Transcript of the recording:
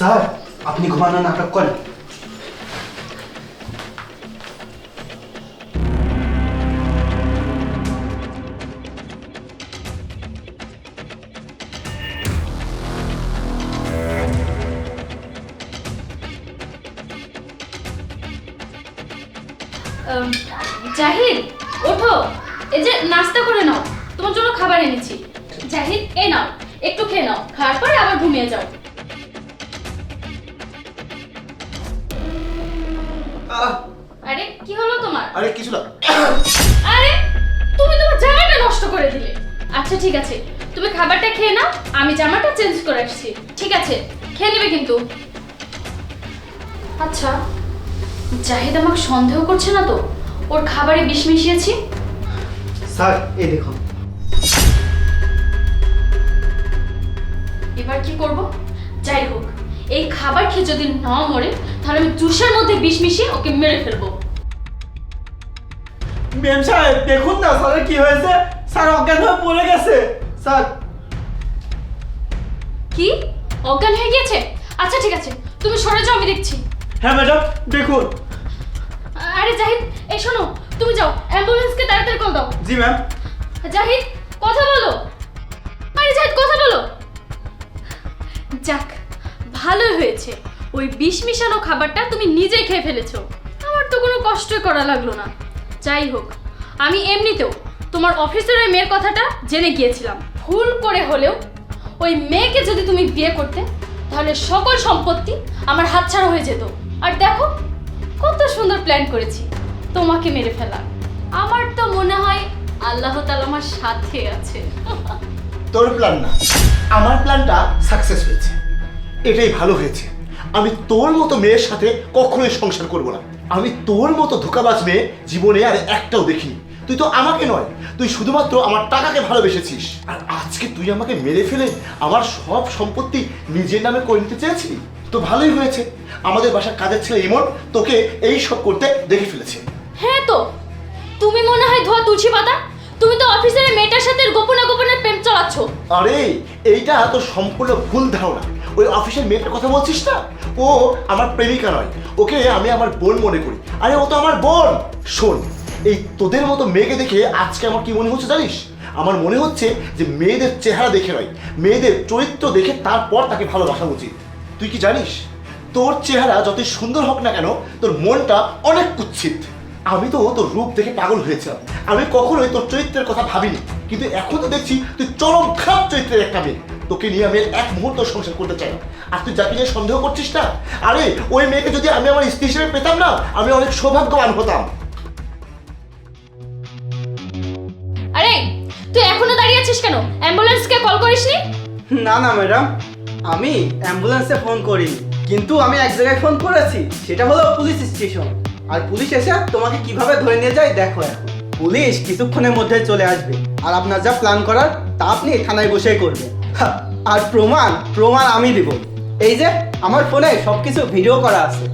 Sir, আপনি ঘুমানো নাটক করেন। জাহিদ, ওঠো। এই যে নাস্তা করে নাও। তোমার জন্য খাবার এনেছি। জাহিদ, এই নাও, একটু খেয়ে নাও। খাওয়ার পরে আবার ঘুমিয়ে যাও। আরে কি হলো তোমার? আরে কিছু না। আরে তুমি তোমার জামাটা নষ্ট করে দিলে। আচ্ছা ঠিক আছে। তুমি খাবারটা খেয়ে নাও আমি জামাটা চেঞ্জ করে আসছি। ঠিক আছে খেয়ে নেবে কিন্তু। আচ্ছা জাহিদ আমাকে সন্দেহ করছে না তো? ওর খাবারে বিষ মিশিয়েছি? স্যার এই দেখুন। এবার কি করব? যাই হোক এই খাবার খেয়ে যদি না মরে তাহলে আমি জুসের মধ্যে বিষ মিশিয়ে ওকে মেরে ফেলব। মেম সাহেব দেখুন না স্যারের কি হয়েছে? স্যার অজ্ঞান হয়ে পড়ে গেছে। স্যার। কি? অজ্ঞান হয়ে গিয়েছে? আচ্ছা ঠিক আছে তুমি সরে যাও আমি দেখছি। হ্যাঁ ম্যাডাম দেখুন। আরে জাহিদ এই শোনো তুমি যাও অ্যাম্বুলেন্সকে তাড়াতাড়ি কল দাও। জি ম্যাম। জাহিদ কথা বলো। আরে জাহিদ কথা বলো। যাক ভালোই হয়েছে। ওই বিষ মিশানো খাবারটা তুমি নিজেই খেয়ে ফেলেছো। আমার তো কোনো কষ্টই করা লাগল না। যাই হোক, আমি এমনিতেও তোমার অফিসের ওই মেয়ের কথাটা জেনে গিয়েছিলাম। ভুল করে হলেও ওই মেয়েকে যদি তুমি বিয়ে করতে, তাহলে সকল সম্পত্তি আমার হাতছাড়া হয়ে যেত। আর দেখো, কত সুন্দর প্ল্যান করেছি, তোমাকে মেরে ফেলা আমার তো মনে হয় আল্লাহ তাআলা আমার সাথে আছে। তোর প্ল্যান না। আমার প্ল্যানটা সাকসেস হয়েছে। এটাই ভালো হয়েছে। আমি তোর মতো মেয়ের সাথে কখনোই সংসার করব না। আমি তোর মতো ধোকাবাজ মেয়ে জীবনে আর একটাও দেখিনি। তুই তো আমাকে নয়, তুই শুধুমাত্র আমার টাকাকে ভালোবেসেছিস। আর আজকে তুই আমাকে মেরে ফেলে আমার সব সম্পত্তি নিজের নামে করে নিতে চেয়েছিলি? তো ভালোই হয়েছে। আমাদের বাসার কাজের ছেলে ইমন তোকে এই সব করতে দেখে ফেলেছে। হ্যাঁ তো, তুমি মনে হয় ধোয়া তুলসী পাতা? তুমি তো অফিসের মেয়েটার সাথে গোপনে গোপনে প্রেম চালাচ্ছ। আরে, এইটা তো সম্পূর্ণ ভুল ধারণা। ওই অফিসের মেয়েটার কথা বলছিস না? ও আমার প্রেমিকা নয়। ওকে আমি আমার বোন মনে করি। আরে, ও তো আমার বোন। শোন, এই তোদের মতো মেয়েকে দেখে আজকে আমার কি মনে হচ্ছে জানিস? আমার মনে হচ্ছে যে মেয়েদের চেহারা দেখে নয়, মেয়েদের চরিত্র দেখে তারপর তাকে ভালোবাসা উচিত। তুই কি জানিস? তোর চেহারা যতই সুন্দর হোক না কেন, তোর মনটা অনেক কুৎসিত। আমি তো তোর রূপ দেখে পাগল হয়েছিলাম। আমি কখনোই তোর চরিত্রের কথা ভাবিনি। কিন্তু এখন তো দেখছি তুই চরম খারাপ চরিত্রের একটা মেয়ে। তোকে নিয়ে আমি এক মুহূর্ত সংসার করতে চাই না। আর তুই যাকে নিয়ে সন্দেহ করছিস না? আরে ওই মেয়েকে যদি আমি আমার স্ত্রী হিসেবে পেতাম না আমি অনেক সৌভাগ্যবান হতাম। আরে তুই এখনও দাঁড়িয়ে আছিস কেন? অ্যাম্বুলেন্সকে কল করিসনি? না না ম্যাডাম। আমি অ্যাম্বুলেন্সে ফোন করিনি। কিন্তু আমি এক জায়গায় ফোন করেছি। সেটা হলো পুলিশ স্টেশন আর পুলিশ এসে তোমাকে কীভাবে ধরে নিয়ে যায়, দেখো এখন। পুলিশ কিছুক্ষণের মধ্যে চলে আসবে। আর আপনার যা প্ল্যান করার, তা আপনি থানায় বসেই করবেন। আর প্রমাণ প্রমাণ আমি দিব। এই যে, আমার ফোনে সবকিছু ভিডিও করা আছে।